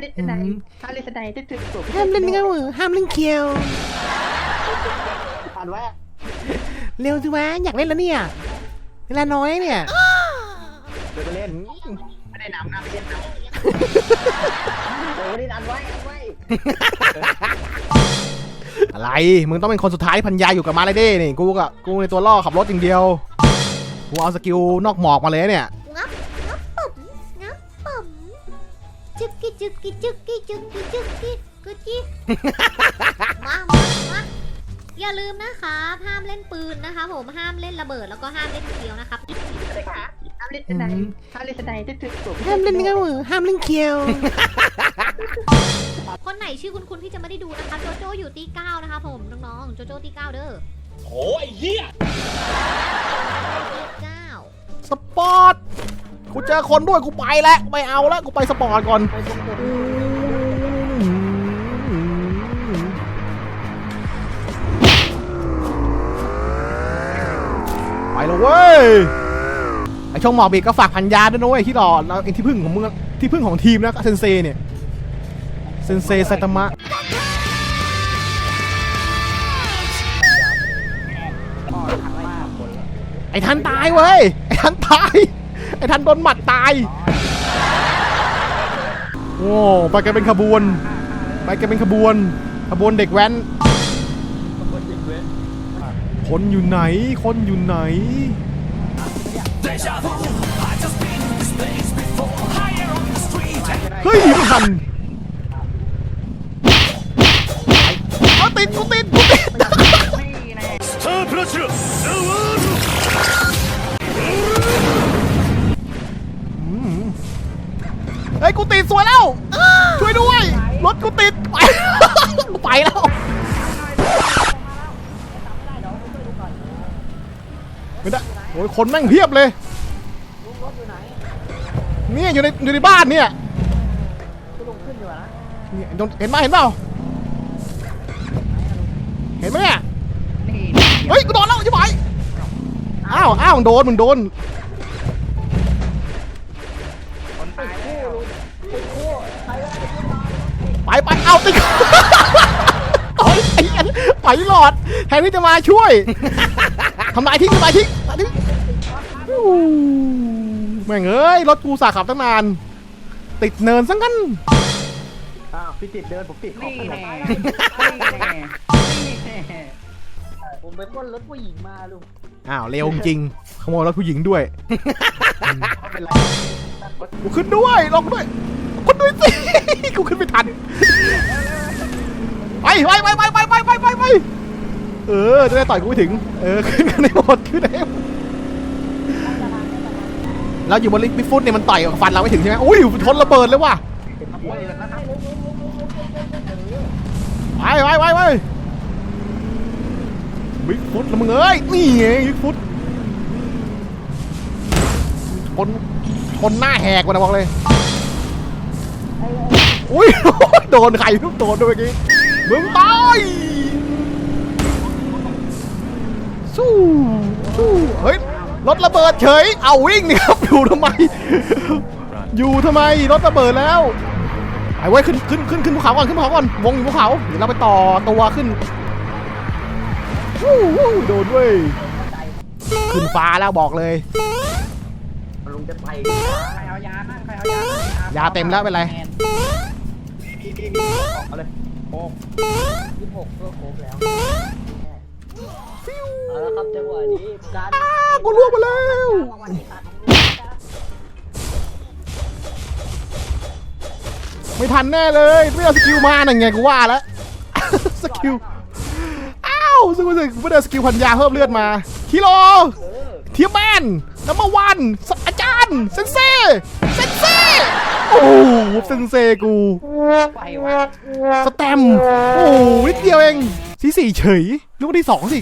เล่นไหนห้ามเล่นไหนที่ถึงสุดห้ามเล่นเงาห้ามเล่นเคียวอ่านว่าเร็วสิวะอยากเล่นแล้วเนี่ย เวลาน้อยเนี่ยเดี๋ยวไปเล่นไม่ได้นำนะไม่ได้นำโอ้ยอันไว้อันไว้อะไร มึงต้องเป็นคนสุดท้ายที่พันยาอยู่กับมาเลยเด้นี่ กูกับกูในตัวล่อขับรถอย่างเดียว กูเอาสกิลนอกหมอกมาเลยเนี่ย จึกกี้จึกกี้จึกกี้จึกกี้จึกกี้กึจิมามามาอย่าลืมนะคะห้ามเล่นปืนนะคะผมห้ามเล่นระเบิดแล้วก็ห้ามเล่นเคียวนะครับเลยค่ะห้ามเล่นไหนห้ามเล่นไหนที่ถึงสุดห้ามเล่นเงาห้ามเล่นเคียว คนไหนชื่อคุณคุณที่จะไม่ได้ดูนะคะโจโจอยู่ตีเก้านะคะผมน้องๆโจโจตีเก้าเด้อโอ้ยเหี้ยตีเก้าสปอร์ต กูเจอคนด้วยกูไปแล้วไม่เอาแล้วกูไปสปอร์ตก่อนไปเลยเว้ยไอช่องหมอกบีก็ฝากพันยาด้วยนะเว้ยที่รอแล้วไอที่พึ่งของมึงอะที่พึ่งของทีมนะเซนเซเนี่ยเซนเซไซตามะไอทันตายเว้ยไอทันตาย ไอทันโดนหมัดตาย โอ้ไปกันเป็นขบวน ไปกันเป็นขบวน ขบวนเด็กแว้น คนอยู่ไหน คนอยู่ไหน เฮ้ยไม่ทันเอาติดกูติดกูติด スタープラチナザワール กูติดสวยแล้ว ช่วยด้วย รถกูติด ไป ไปแล้ว ไม่ได้โอ้ยคนแม่งเพียบเลยเนี่ยอยู่ในอยู่ในบ้านเนี่ยเนี่เห็นไหมเห็นเปล่า เห็นไหมเนี่ย เฮ้ย กูโดนแล้วใช่ไหมอ้าวอ้าวโดน มึงโดน ไปไป เอาติดโอ้ยไอ้เหี้ยไปหลอดแทนที่จะมาช่วยทำลายทิ้งทำลายทิ้งทำลายทิ้งอู้แม่งเอ้ย รถกูสาขับตั้งนาน ติดเนินซะงั้น อ้าวพี่ติดเดินผมติดขอบถนนผมไปปล้นรถผู้หญิงมาลุงอ้าวเร็วจริงขโมยรถผู้หญิงด้วยไม่เป็นไรกูขึ้นด้วยลงด้วยกูด้วยสิ กูขึ้นไม่ทันไปไปไปไปไปไปไปไปเออจะได้ต่อยกูไม่ถึง เออขึ้นกันได้หมดขึ้นได้หมดแล้วอยู่บนลิฟต์ฟุตเนี่ยมันต่อยกับฟันเราไม่ถึงใช่ไหมอุ้ยชนระเบิดเลยว่ะไปไปไปไปบิ๊กฟุตแล้วมึงเอ้ยนี่ไงบิ๊กฟุตคนคนหน้าแหกมานะบอกเลย อุ้ยโดนใครทุกโดนด้วยเมื่อกี้มึงตายสู้สู้เฮ้ยรถระเบิดเฉย เอาวิ่งนี่ครับอยู่ทำไม อยู่ทำไมรถระเบิดแล้วไปเว้ยขึ้นขึ้นขึ้นขึ้นภูเขาก่อนขึ้นภูเขาก่อนวงอยู่ภูเขาเดี๋ยวเราไปต่อตัวขึ้นวู้วู้โดนเว้ยขึ้นฟ้าแล้วบอกเลยลุงจะไปใครเอายาบ้างใครเอายาบ้างยาเต็มแล้วเป็นไร พี่พี่เอาเลยโอ้ยี่หกเพื่อครบแล้วเอาละครับจังหวะนี้การกูล่วงมาแล้วไม่ทันแน่เลยไม่เอาสกิลมานั่นไงกูว่าแล้วสกิลอ้าวซึ่งรู้สึกไม่ได้สกิลพันยาเพิ่มเลือดมาคิโลเทียมแมนนัมเบอร์วันอาจารย์เซนเซ่เซนเซ่ โอ้โหเซนเซ่กูไปวะสแตมป์โอ้โหนิดเดียวเองสีสี่เฉยลูกที่สองสิ